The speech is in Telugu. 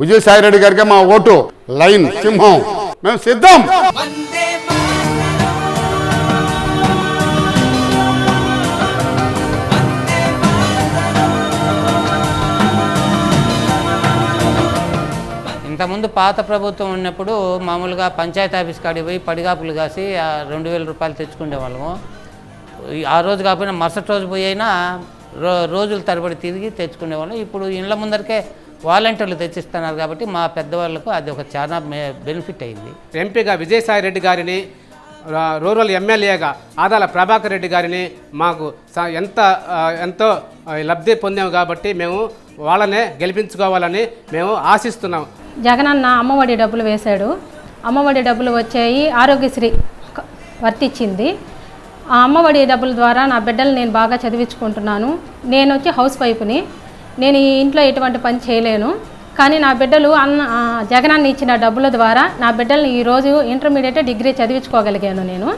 విజయసాయి రెడ్డి గారికి మా ఓటు. లైన్ సింహం. మేము సిద్ధం. ఇంతకుముందు పాత ప్రభుత్వం ఉన్నప్పుడు మామూలుగా పంచాయతీ ఆఫీస్ కాడికి పోయి పడిగాపులు కాసి రెండు వేల రూపాయలు తెచ్చుకునే వాళ్ళము. ఆ రోజు కాకపోయినా మరుసటి రోజు పోయి అయినా రో రోజుల తరబడి తిరిగి తెచ్చుకునే వాళ్ళం. ఇప్పుడు ఇండ్ల ముందరికే వాలంటీర్లు తెచ్చిస్తున్నారు కాబట్టి మా పెద్దవాళ్ళకు అది ఒక చాలా బెనిఫిట్ అయింది. ఎంపీగా విజయసాయి రెడ్డి గారిని రూరల్ ఎమ్మెల్యేగా ఆదాల ప్రభాకర్ రెడ్డి గారిని మాకు స- ఎంత ఎంతో లబ్ధి పొందాము కాబట్టి మేము వాళ్ళనే గెలిపించుకోవాలని మేము ఆశిస్తున్నాం. జగనన్న అమ్మఒడి డబ్బులు వేశాడు. అమ్మఒడి డబ్బులు వచ్చాయి ఆరోగ్యశ్రీ వర్తించింది ఆ అమ్మఒడి డబ్బుల ద్వారా నా బిడ్డలు నేను బాగా చదివించుకుంటున్నాను. నేను వచ్చి హౌస్ వైఫ్ని. నేను ఈ ఇంట్లో ఎటువంటి పని చేయలేను. కానీ నా బిడ్డలు అన్న జగనాన్ని ఇచ్చిన డబ్బుల ద్వారా నా బిడ్డల్ని ఈరోజు ఇంటర్మీడియట్ డిగ్రీ చదివించుకోగలిగాను నేను.